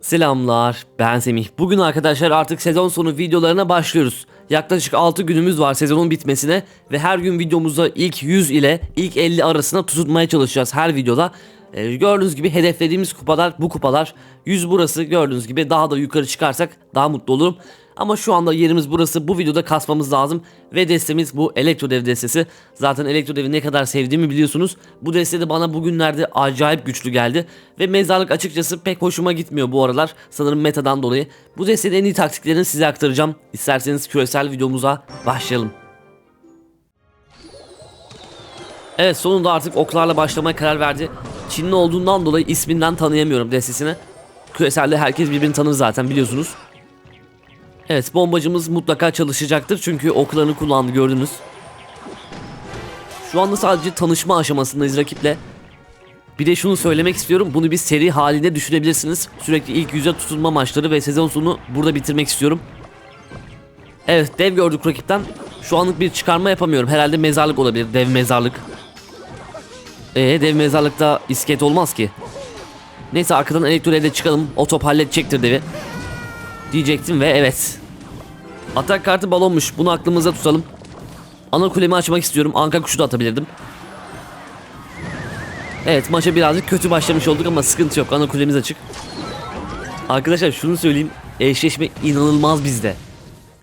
Selamlar, ben Semih. Bugün arkadaşlar artık sezon sonu videolarına başlıyoruz. Yaklaşık 6 günümüz var sezonun bitmesine ve her gün videomuzda ilk 100 ile ilk 50 arasında tutmaya çalışacağız her videoda. Ee, gördüğünüz gibi hedeflediğimiz kupalar bu kupalar. 100 burası gördüğünüz gibi daha da yukarı çıkarsak daha mutlu olurum. Ama şu anda yerimiz burası. Bu videoda kasmamız lazım. Ve destemiz bu elektro dev destesi. Zaten elektro devi ne kadar sevdiğimi biliyorsunuz. Bu deste de bana bugünlerde acayip güçlü geldi. Ve mezarlık açıkçası pek hoşuma gitmiyor bu aralar. Sanırım metadan dolayı. Bu destenin en iyi taktiklerini size aktaracağım. İsterseniz küresel videomuza başlayalım. Evet sonunda artık oklarla başlamaya karar verdi. Çinli olduğundan dolayı isminden tanıyamıyorum destesini. Küreselde herkes birbirini tanır zaten biliyorsunuz. Evet bombacımız mutlaka çalışacaktır çünkü oklarını kullandı gördünüz. Şu anda sadece tanışma aşamasındayız rakiple. Bir de şunu söylemek istiyorum bunu bir seri halinde düşünebilirsiniz. Sürekli ilk yüze tutunma maçları ve sezon sonu burada bitirmek istiyorum. Evet dev gördük rakipten. Şu anlık bir çıkarma yapamıyorum. Herhalde mezarlık olabilir. Dev mezarlık. Ee dev mezarlıkta iskelet olmaz ki. Neyse arkadan elektroyla çıkalım. O top halledecektir devi. Diyecektim ve evet. Atak kartı balonmuş. Bunu aklımızda tutalım. Ana kulemi açmak istiyorum. Anka kuşu da atabilirdim. Evet maça birazcık kötü başlamış olduk ama sıkıntı yok. Ana kulemiz açık. Arkadaşlar şunu söyleyeyim. Eşleşme inanılmaz bizde.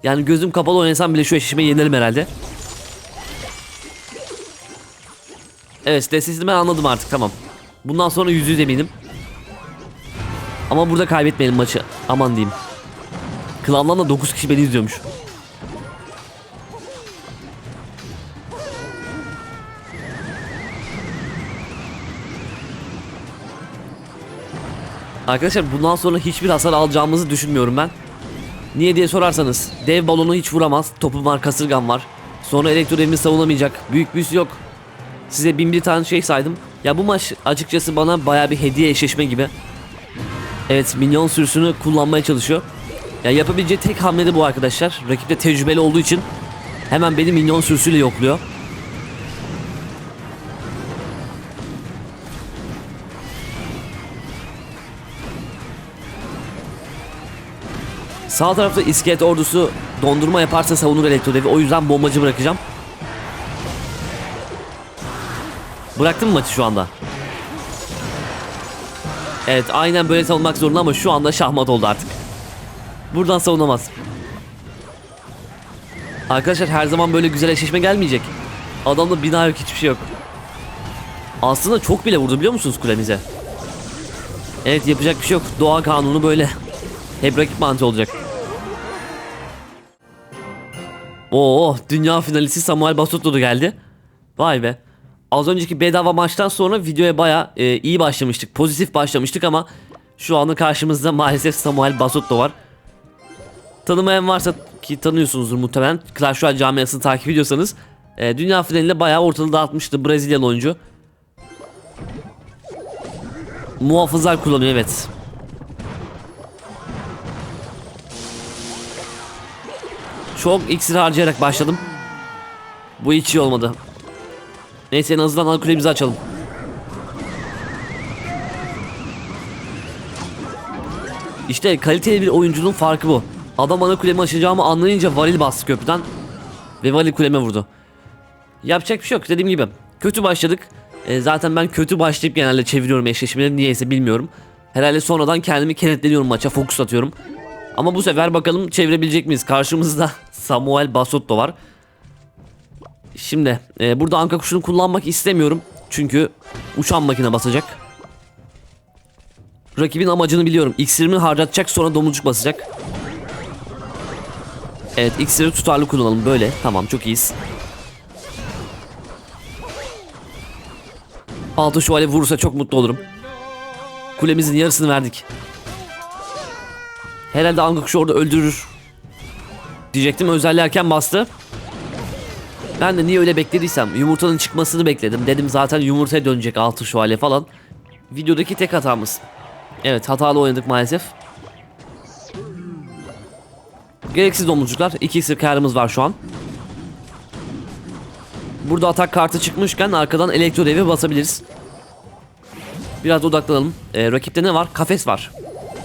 Yani gözüm kapalı oynasam bile şu eşleşmeyi yenerim herhalde. Evet destesini ben anladım artık tamam. Bundan sonra yüz yüz eminim. Ama burada kaybetmeyelim maçı. Aman diyeyim. Klandan da 9 kişi beni izliyormuş. Arkadaşlar bundan sonra hiçbir hasar alacağımızı düşünmüyorum ben. Niye diye sorarsanız dev balonu hiç vuramaz. Topum var, kasırgam var. Sonra elektro devimi savunamayacak. Büyük büyüsü yok. Size bin bir tane şey saydım. Ya bu maç açıkçası bana baya bir hediye eşleşme gibi. Evet minyon sürüsünü kullanmaya çalışıyor. Ya yapabileceği tek hamle de bu arkadaşlar. Rakip de tecrübeli olduğu için hemen beni minyon sürüsüyle yokluyor. Sağ tarafta iskelet ordusu dondurma yaparsa savunur elektrodevi. O yüzden bombacı bırakacağım. Bıraktım mı maçı şu anda? Evet aynen böyle savunmak zorunda ama şu anda şahmat oldu artık. Buradan savunamaz. Arkadaşlar her zaman böyle güzel eşleşme gelmeyecek. Adamda bina yok hiçbir şey yok. Aslında çok bile vurdu biliyor musunuz kulemize? Evet yapacak bir şey yok. Doğa kanunu böyle. Hep rakip mantığı olacak. Oo dünya finalisti Samuel Basutto geldi. Vay be. Az önceki bedava maçtan sonra videoya baya e, iyi başlamıştık. Pozitif başlamıştık ama şu anda karşımızda maalesef Samuel Basutto var. Tanımayan varsa ki tanıyorsunuzdur muhtemelen. Clash Royale camiasını takip ediyorsanız. E, dünya finalinde bayağı ortalığı dağıtmıştı Brezilyalı oyuncu. Muhafızlar kullanıyor evet. Çok iksir harcayarak başladım. Bu hiç iyi olmadı. Neyse en azından ana kulemizi açalım. İşte kaliteli bir oyuncunun farkı bu. Adam ana kulemi açacağımı anlayınca varil bastı köprüden. Ve varil kuleme vurdu. Yapacak bir şey yok dediğim gibi. Kötü başladık. E, zaten ben kötü başlayıp genelde çeviriyorum eşleşmeleri niyeyse bilmiyorum. Herhalde sonradan kendimi kenetleniyorum maça fokus atıyorum. Ama bu sefer bakalım çevirebilecek miyiz? Karşımızda Samuel Basotto var. Şimdi e, burada anka kuşunu kullanmak istemiyorum. Çünkü uçan makine basacak. Rakibin amacını biliyorum. İksirini harcatacak sonra domuzcuk basacak. Evet iksiri tutarlı kullanalım böyle. Tamam çok iyiyiz. Altı şövalye vurursa çok mutlu olurum. Kulemizin yarısını verdik. Herhalde anka kuşu orada öldürür. Diyecektim özelliği erken bastı. Ben de niye öyle beklediysem yumurtanın çıkmasını bekledim. Dedim zaten yumurtaya dönecek altı şövalye falan. Videodaki tek hatamız. Evet hatalı oynadık maalesef. Gereksiz domuzcuklar. 2 iksir karımız var şu an. Burada atak kartı çıkmışken arkadan elektro devi basabiliriz. Biraz odaklanalım. Ee, rakipte ne var? Kafes var.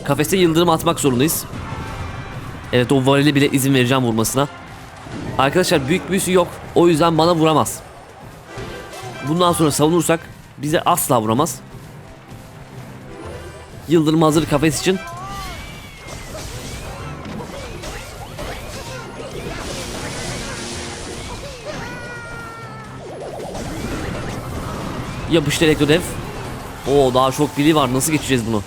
Kafese yıldırım atmak zorundayız. Evet o varili bile izin vereceğim vurmasına. Arkadaşlar büyük büyüsü yok. O yüzden bana vuramaz. Bundan sonra savunursak bize asla vuramaz. Yıldırım hazır kafes için. Yapıştı elektrodev. Oo daha çok biri var. Nasıl geçeceğiz bunu?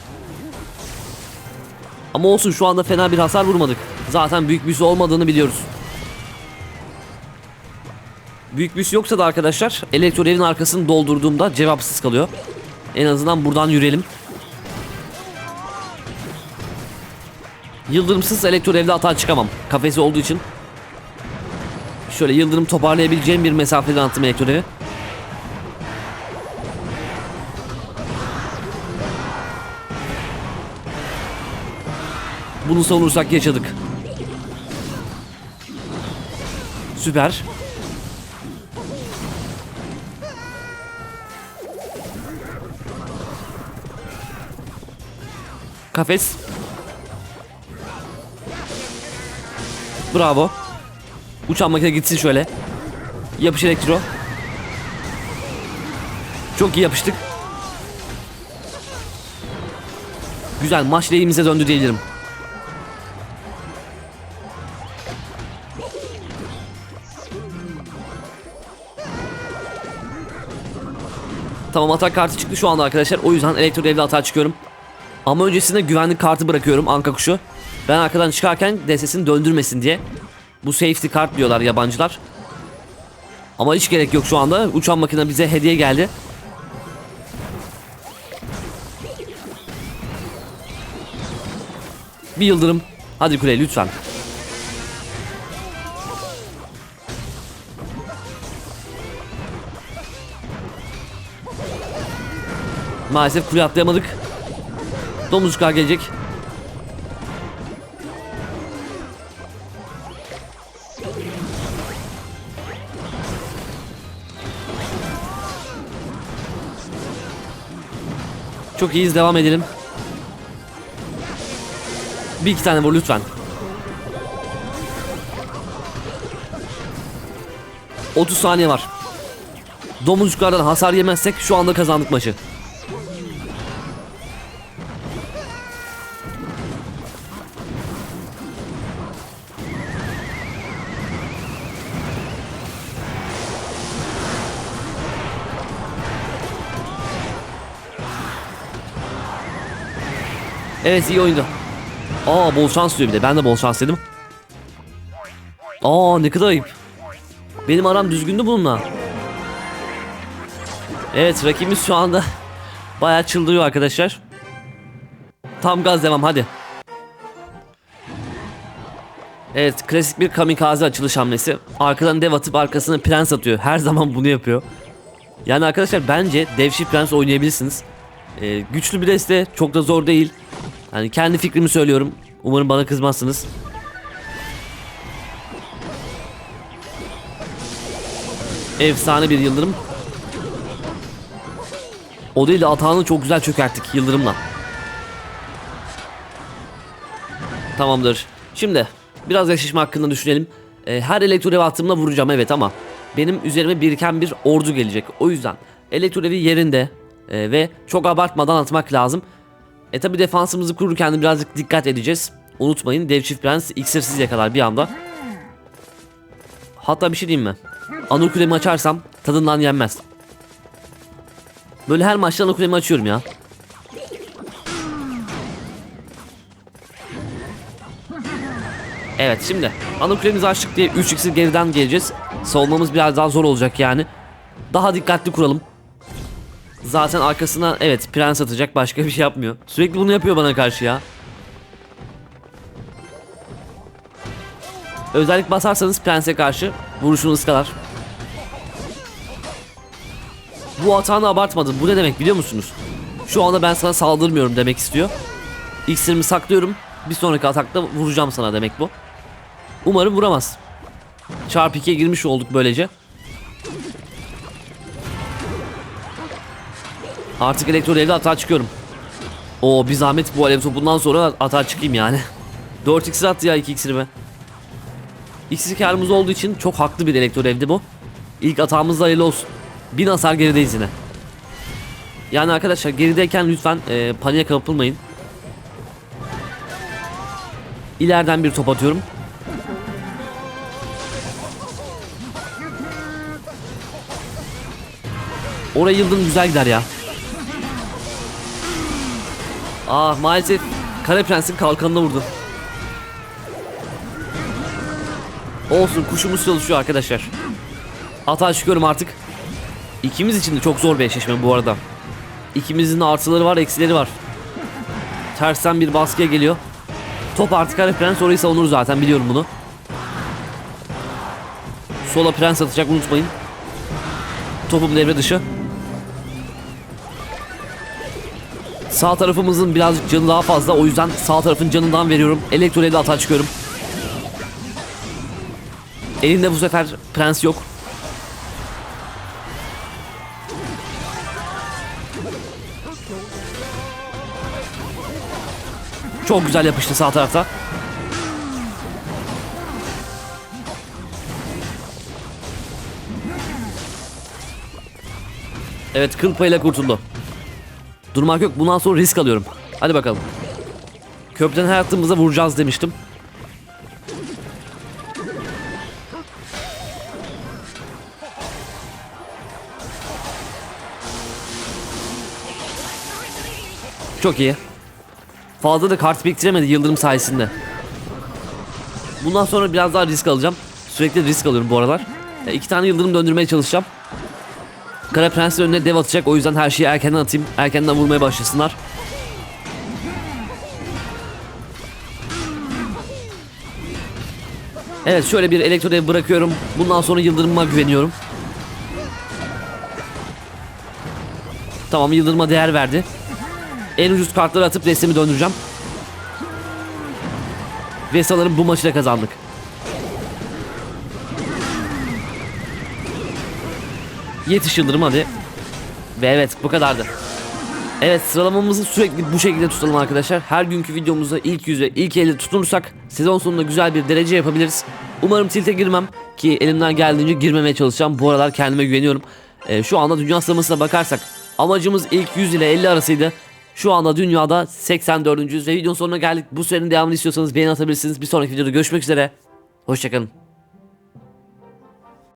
Ama olsun şu anda fena bir hasar vurmadık. Zaten büyük büyüsü olmadığını biliyoruz. Büyük büyüsü yoksa da arkadaşlar elektro evin arkasını doldurduğumda cevapsız kalıyor. En azından buradan yürüyelim. Yıldırımsız elektro evde hata çıkamam. Kafesi olduğu için. Şöyle yıldırım toparlayabileceğim bir mesafeden attım elektro Bunu savunursak yaşadık. Süper. Kafes. Bravo. Uçan makine gitsin şöyle. Yapış elektro. Çok iyi yapıştık. Güzel maç lehimize döndü diyebilirim. Tamam atak kartı çıktı şu anda arkadaşlar. O yüzden elektro devre atağa çıkıyorum. Ama öncesinde güvenlik kartı bırakıyorum anka kuşu. Ben arkadan çıkarken DSS'ini döndürmesin diye. Bu safety kart diyorlar yabancılar. Ama hiç gerek yok şu anda. Uçan makine bize hediye geldi. Bir yıldırım. Hadi kule lütfen. Maalesef kule atlayamadık. Domuzcuklar gelecek. Çok iyiyiz devam edelim. Bir iki tane vur lütfen. 30 saniye var. Domuzcuklardan hasar yemezsek şu anda kazandık maçı. Evet iyi oyundu. Aa bol şans diyor bir de. Ben de bol şans dedim. Aa ne kadar ayıp. Benim aram düzgündü bununla. Evet rakibimiz şu anda bayağı çıldırıyor arkadaşlar. Tam gaz devam hadi. Evet klasik bir kamikaze açılış hamlesi. Arkadan dev atıp arkasına prens atıyor. Her zaman bunu yapıyor. Yani arkadaşlar bence devşi prens oynayabilirsiniz. Ee, güçlü bir deste çok da zor değil. Hani kendi fikrimi söylüyorum. Umarım bana kızmazsınız. Efsane bir yıldırım. O değil de atağını çok güzel çökerttik yıldırımla. Tamamdır. Şimdi biraz yaşışma hakkında düşünelim. Ee, her elektrorev attığımda vuracağım evet ama benim üzerime biriken bir ordu gelecek. O yüzden elektrorevi yerinde e, ve çok abartmadan atmak lazım. E tabi defansımızı kururken de birazcık dikkat edeceğiz. Unutmayın dev çift prens iksirsiz yakalar bir anda. Hatta bir şey diyeyim mi? Anukulemi açarsam tadından yenmez. Böyle her maçta anukulemi açıyorum ya. Evet şimdi anukulemizi açtık diye 3 iksir geriden geleceğiz. Savunmamız biraz daha zor olacak yani. Daha dikkatli kuralım. Zaten arkasına evet prens atacak başka bir şey yapmıyor. Sürekli bunu yapıyor bana karşı ya. Özellik basarsanız prense karşı vuruşunu ıskalar. Bu hatanı abartmadım. Bu ne demek biliyor musunuz? Şu anda ben sana saldırmıyorum demek istiyor. İksirimi saklıyorum. Bir sonraki atakta vuracağım sana demek bu. Umarım vuramaz. Çarpı 2'ye girmiş olduk böylece. Artık elektro devre hata çıkıyorum. Oo bir zahmet bu alev topundan sonra atar çıkayım yani. 4 iksir attı ya 2 iksiri be. İksir karımız olduğu için çok haklı bir elektro evdi bu. İlk atağımız da hayırlı olsun. 1000 hasar gerideyiz yine. Yani arkadaşlar gerideyken lütfen e, paniğe kapılmayın. İleriden bir top atıyorum. Oraya yıldırım güzel gider ya. Ah maalesef Kara Prens'in kalkanına vurdu. Olsun kuşumuz çalışıyor arkadaşlar. Atağa çıkıyorum artık. İkimiz için de çok zor bir eşleşme bu arada. İkimizin de artıları var eksileri var. Tersten bir baskıya geliyor. Top artık Kara Prens orayı savunur zaten biliyorum bunu. Sola Prens atacak unutmayın. Topum devre dışı. Sağ tarafımızın birazcık canı daha fazla. O yüzden sağ tarafın canından veriyorum. Elektro ile atağa çıkıyorum. Elinde bu sefer prens yok. Çok güzel yapıştı sağ tarafta. Evet kıl payıyla kurtuldu. Durmak yok bundan sonra risk alıyorum. Hadi bakalım. Köprüden her attığımızda vuracağız demiştim. Çok iyi. Fazla da kart biriktiremedi Yıldırım sayesinde. Bundan sonra biraz daha risk alacağım. Sürekli risk alıyorum bu aralar. E, iki tane Yıldırım döndürmeye çalışacağım. Kara Prens'in önüne dev atacak o yüzden her şeyi erkenden atayım. Erkenden vurmaya başlasınlar. Evet şöyle bir elektro dev bırakıyorum. Bundan sonra Yıldırım'a güveniyorum. Tamam Yıldırım'a değer verdi. En ucuz kartları atıp resmi döndüreceğim. Ve sanırım bu maçı da kazandık. Yetiş Yıldırım hadi. Ve evet bu kadardı. Evet sıralamamızı sürekli bu şekilde tutalım arkadaşlar. Her günkü videomuzda ilk yüze ilk 50 tutunursak sezon sonunda güzel bir derece yapabiliriz. Umarım tilte girmem ki elimden geldiğince girmemeye çalışacağım. Bu aralar kendime güveniyorum. Ee, şu anda dünya sıralamasına bakarsak amacımız ilk 100 ile 50 arasıydı. Şu anda dünyada 84. ve videonun sonuna geldik. Bu serinin devamını istiyorsanız beğeni atabilirsiniz. Bir sonraki videoda görüşmek üzere. Hoşçakalın.